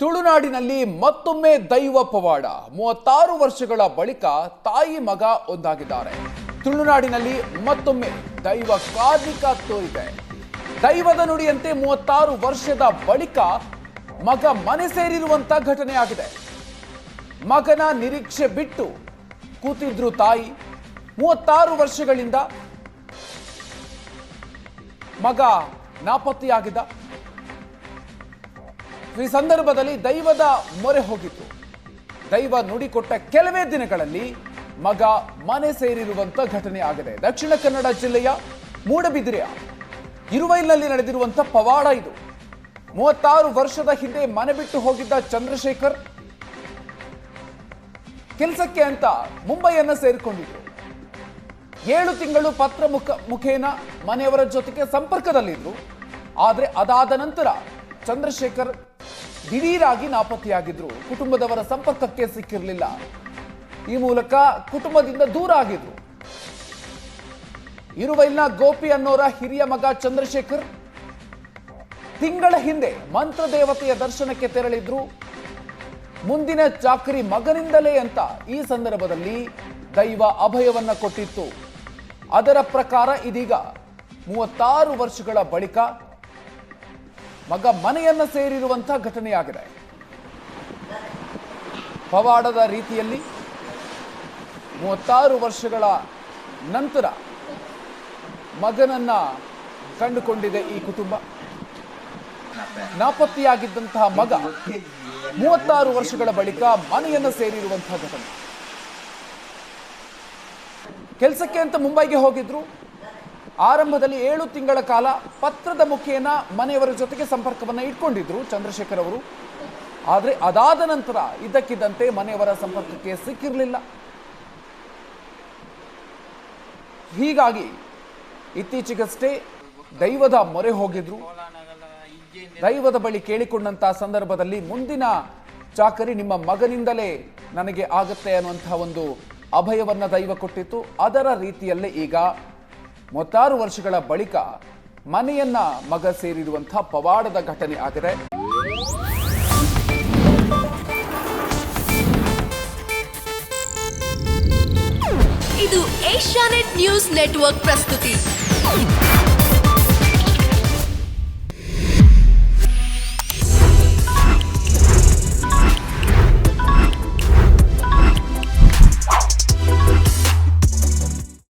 ತುಳುನಾಡಿನಲ್ಲಿ ಮತ್ತೊಮ್ಮೆ ದೈವ ಪವಾಡ. ಮೂವತ್ತಾರು ವರ್ಷಗಳ ಬಳಿಕ ತಾಯಿ ಮಗ ಒಂದಾಗಿದ್ದಾರೆ. ತುಳುನಾಡಿನಲ್ಲಿ ಮತ್ತೊಮ್ಮೆ ದೈವ ಕಾರ್ಮಿಕ ತೋರಿದೆ. ದೈವದ ನುಡಿಯಂತೆ ಮೂವತ್ತಾರು ವರ್ಷದ ಬಳಿಕ ಮಗ ಮನೆ ಸೇರಿರುವಂತ ಘಟನೆ ಆಗಿದೆ. ಮಗನ ನಿರೀಕ್ಷೆ ಬಿಟ್ಟು ಕೂತಿದ್ರು ತಾಯಿ. ಮೂವತ್ತಾರು ವರ್ಷಗಳಿಂದ ಮಗ ನಾಪತ್ತೆಯಾಗಿದ್ದ. ಈ ಸಂದರ್ಭದಲ್ಲಿ ದೈವದ ಮೊರೆ ಹೋಗಿತ್ತು. ದೈವ ನುಡಿಕೊಟ್ಟ ಕೆಲವೇ ದಿನಗಳಲ್ಲಿ ಮಗ ಮನೆ ಸೇರಿರುವಂತ ಘಟನೆ ಆಗಿದೆ. ದಕ್ಷಿಣ ಕನ್ನಡ ಜಿಲ್ಲೆಯ ಮೂಡಬಿದಿರೆಯ ಇರುವೈಲ್ನಲ್ಲಿ ನಡೆದಿರುವಂತ ಪವಾಡ ಇದು. ಮೂವತ್ತಾರು ವರ್ಷದ ಹಿಂದೆ ಮನೆ ಬಿಟ್ಟು ಹೋಗಿದ್ದ ಚಂದ್ರಶೇಖರ್ ಕೆಲಸಕ್ಕೆ ಅಂತ ಮುಂಬೈಯನ್ನ ಸೇರಿಕೊಂಡಿದ್ರು. ಏಳು ತಿಂಗಳು ಪತ್ರ ಮುಖ ಮುಖೇನ ಮನೆಯವರ ಜೊತೆಗೆ ಸಂಪರ್ಕದಲ್ಲಿದ್ರು. ಆದರೆ ಅದಾದ ನಂತರ ಚಂದ್ರಶೇಖರ್ ದಿಢೀರಾಗಿ ನಾಪತ್ತೆಯಾಗಿದ್ರು. ಕುಟುಂಬದವರ ಸಂಪರ್ಕಕ್ಕೆ ಸಿಕ್ಕಿರಲಿಲ್ಲ. ಈ ಮೂಲಕ ಕುಟುಂಬದಿಂದ ದೂರ ಆಗಿದ್ರು. ಇರುವೈಲ್ನ ಗೋಪಿ ಅನ್ನೋರ ಹಿರಿಯ ಮಗ ಚಂದ್ರಶೇಖರ್ ತಿಂಗಳ ಹಿಂದೆ ಮಂತ್ರ ದೇವತೆಯ ದರ್ಶನಕ್ಕೆ ತೆರಳಿದ್ರು. ಮುಂದಿನ ಚಾಕರಿ ಮಗನಿಂದಲೇ ಅಂತ ಈ ಸಂದರ್ಭದಲ್ಲಿ ದೈವ ಅಭಯವನ್ನ ಕೊಟ್ಟಿತ್ತು. ಅದರ ಪ್ರಕಾರ ಇದೀಗ ಮೂವತ್ತಾರು ವರ್ಷಗಳ ಬಳಿಕ ಮಗ ಮನೆಯನ್ನ ಸೇರಿರುವಂತಹ ಘಟನೆಯಾಗಿದೆ. ಪವಾಡದ ರೀತಿಯಲ್ಲಿ ಮೂವತ್ತಾರು ವರ್ಷಗಳ ನಂತರ ಮಗನನ್ನ ಕಂಡುಕೊಂಡಿದೆ ಈ ಕುಟುಂಬ. ನಾಪತ್ತೆಯಾಗಿದ್ದಂತಹ ಮಗ ಮೂವತ್ತಾರು ವರ್ಷಗಳ ಬಳಿಕ ಮನೆಯನ್ನ ಸೇರಿರುವಂತಹ ಘಟನೆ. ಕೆಲಸಕ್ಕೆ ಅಂತ ಮುಂಬೈಗೆ ಹೋಗಿದ್ರು. ಆರಂಭದಲ್ಲಿ ಏಳು ತಿಂಗಳ ಕಾಲ ಪತ್ರದ ಮುಖೇನ ಮನೆಯವರ ಜೊತೆಗೆ ಸಂಪರ್ಕವನ್ನು ಇಟ್ಕೊಂಡಿದ್ರು ಚಂದ್ರಶೇಖರ್ ಅವರು. ಆದರೆ ಅದಾದ ನಂತರ ಇದ್ದಕ್ಕಿದ್ದಂತೆ ಮನೆಯವರ ಸಂಪರ್ಕಕ್ಕೆ ಸಿಕ್ಕಿರಲಿಲ್ಲ. ಹೀಗಾಗಿ ಇತ್ತೀಚೆಗಷ್ಟೇ ದೈವದ ಮೊರೆ ಹೋಗಿದ್ರು. ದೈವದ ಬಳಿ ಕೇಳಿಕೊಂಡಂತ ಸಂದರ್ಭದಲ್ಲಿ ಮುಂದಿನ ಚಾಕರಿ ನಿಮ್ಮ ಮಗನಿಂದಲೇ ನನಗೆ ಆಗತ್ತೆ ಅನ್ನುವಂತಹ ಒಂದು ಅಭಯವನ್ನ ದೈವ ಕೊಟ್ಟಿತ್ತು. ಅದರ ರೀತಿಯಲ್ಲೇ ಈಗ ಮೂವತ್ತಾರು ವರ್ಷಗಳ ಬಳಿಕ ಮನೆಯನ್ನ ಮಗ ಸೇರಿರುವಂತಹ ಪವಾಡದ ಘಟನೆ ಆಗಿದೆ. ಇದು ಏಷ್ಯಾನೆಟ್ ನ್ಯೂಸ್ ನೆಟ್ವರ್ಕ್ ಪ್ರಸ್ತುತಿ.